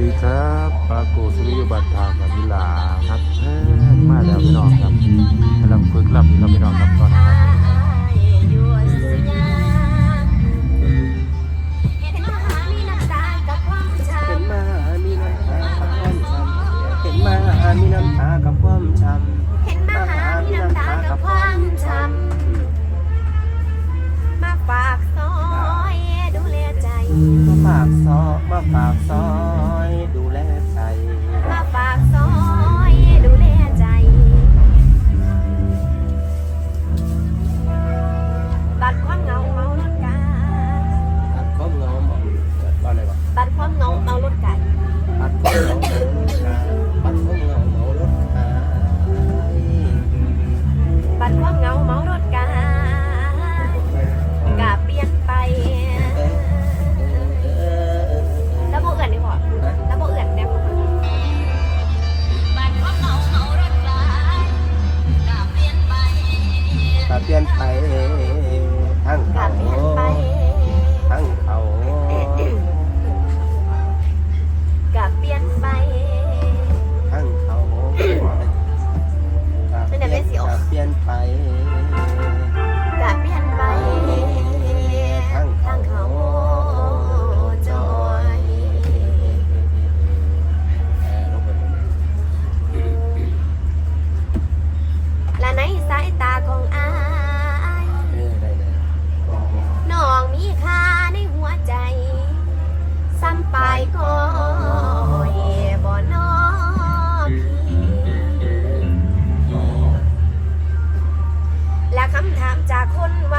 ดีครับปาโกสุริยบัตรทางกับมิลาครับแท้มาแล้วพี่น้องครับกำลังฝึกหลับครับพี่น้องครับตอนนี้ครับมีน้ำตากับความช้ำเห็นมาหามีน้ำตากับความช้ำมาฝากซอยดูแลใจ มาฝากซอมาฝากซอย จากคนว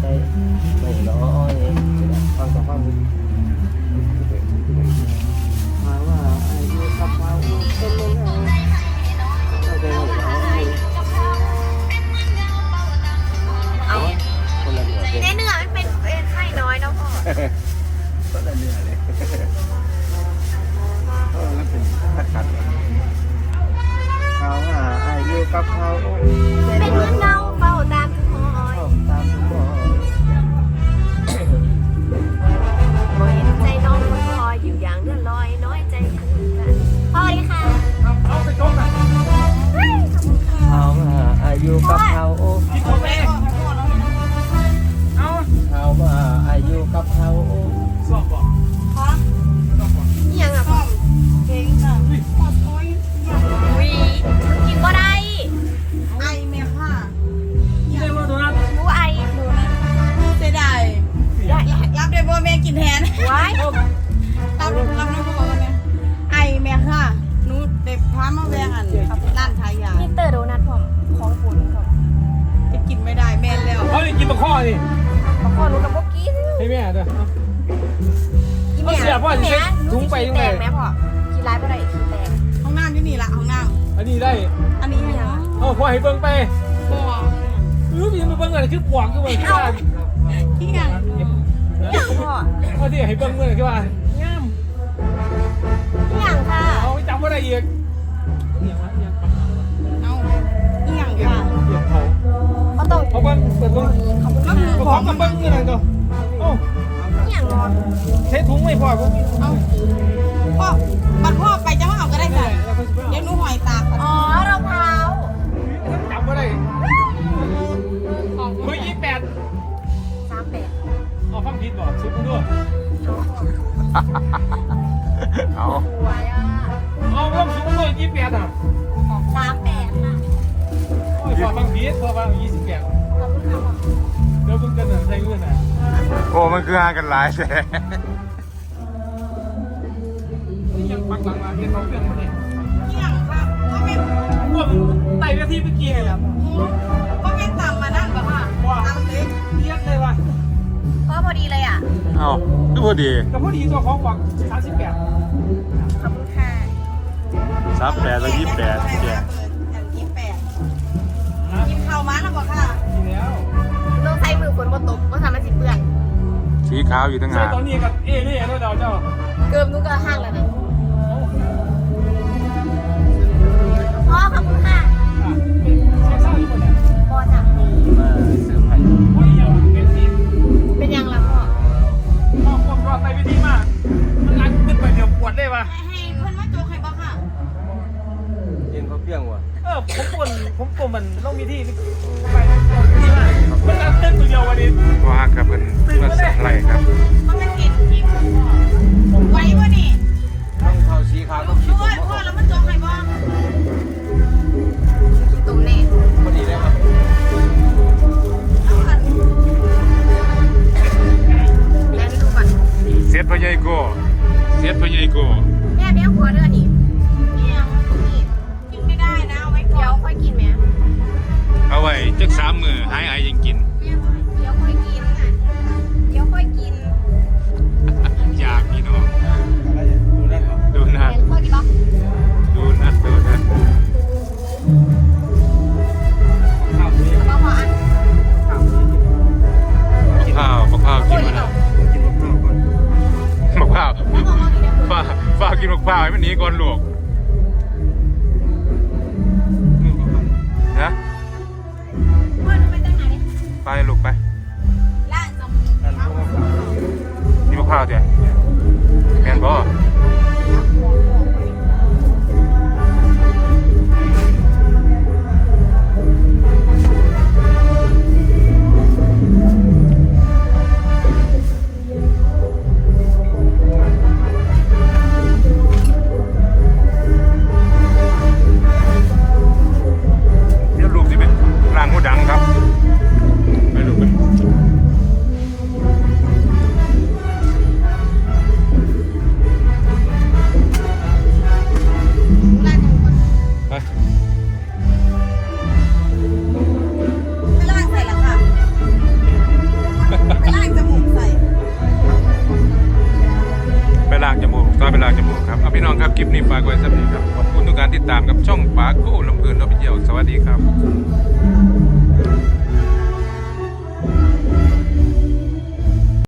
ใจไม่ร้อยฟังสองฟังมาว่าอายุกับเราเป็นเรื่องเอาเนื้อเนื้อมัเป็นเป็นไข้น้อยนาะพ่อคนละเนื้อเลยเป็นขาหาอายุกับเขาเป็นเงาเฝ้าตามทุกหอย อายุกับเขา นตะข้อนี่บางคนรู้กับพวกกินให้แม่เด้อกินเอาเสียพ่อสิเช็ดถุงไปยังไงแตกไหมพ่อกินไรบ่ได้ขี้แตกห้องน้ำที่นี่ละห้องน้อันนี้ได้ำอันนี้เนี่ยเอาพ่อให้เบิ่งไปบ่รู้มีมาเบิ่งอะไรคือปวกคือว่าคือว่าที่ยังอย่างพ่อเอาที่ให้เบิ่งเมื่อคือว่างามอย่างค่ะเอาไปจำว่าได้อีกเนี่ย เขาเบิ่งเปิดเบิ่งขอบคุณก็ค่ะคือเขาขขอองกับเบิ่งนี่นั่นตัวโอ้อย่างนอนเทถุงไม่พอผมเอาพ่อบัดพ่อไปจะมาเอาก็ได้ค่ะเดี๋ยวหนูหอยตากก่อนอ๋อรองเท้าจำว่าได้เมื่อยี่แปดสามแปดเอาฟังผิดบอกชุดมึงด้วยเอาไว้อะเอาเริ่มชุดมึงด้วยยี่แปดอะ อ้ยพอฟังผิดพอฟังยี่สิบแปดขอบคุณค่ะเดี๋ยวมึงกันน่ะใช้เงินอะโอ้ มันคือหากันหลายแท้นี่ยังปักหลังมาเรียนเขาเรื่องมาเนี่ยอีหยังค่ะก็ไม่พวกไต่เวทีเมื่อกี้ไงล่ะก็ไม่ตำมานั่นหรอกค่ะตำเล็กเรียกเลยว่ะก็พอดีเลยอะเอาดูพอดีแต่พอดีตัวของหวังสามสิบแปดขอบคุณค่ะสามแปดแล้วยี่สิบแปดแกาวมันแล้วบอกค่ะทีแล้วต้องใช้มือฝนบนตกก็ทำให้สิเปื้อนสีขาวอยู่ตั้งใช่หากตอนนี้กับเอเล่ด้วยเราเจ้า เกิมนุกก็ห้างแล้วนะพ่อขอบคุณค่ะใช้เศร้าอยู่คนเนี่ยพ่อจ้ะมาเสื้อผ้าโอ้ยยังเป็นทีเป็นยังล่ะพ่อพ่อควบรอไต่เวทีมาก มันรักขึ้นไปเดี๋ยวปวดเลยว่ะ ผมปวดผมปวดมันต้องมีที่ไปที่มากมันรักขึ้นตัวเดียววันนี้ว่ากับเป็นเมื่อสักไรครับมันเป็นเห็ดที่ไว้ป่ะนี่ต้องเท้าสีขาวต้องขีดด้วยตรงพ่อแล้วมันโจกให้บอก จักสามมือหายไอายยังกิน เดี๋ยวค่อยกินอะเดี๋ยวค่อยกินอยากพี่น้องดูนั่นครับดูนัแม่ดค่อยกินปะดูนัดดูนัดข้าวนี้เอาพ่ออันข้าวข้าวกินมาแล้วกินมะพร้าวก่อนมะพร้าวพ่อพ่อกินเดี๋ยวฝ้าฝ้ากินมะพร้าวให้มันหนีก่อนลวก ปาโก้ลำเพลินเราไปเที่ยว สวัสดีครับ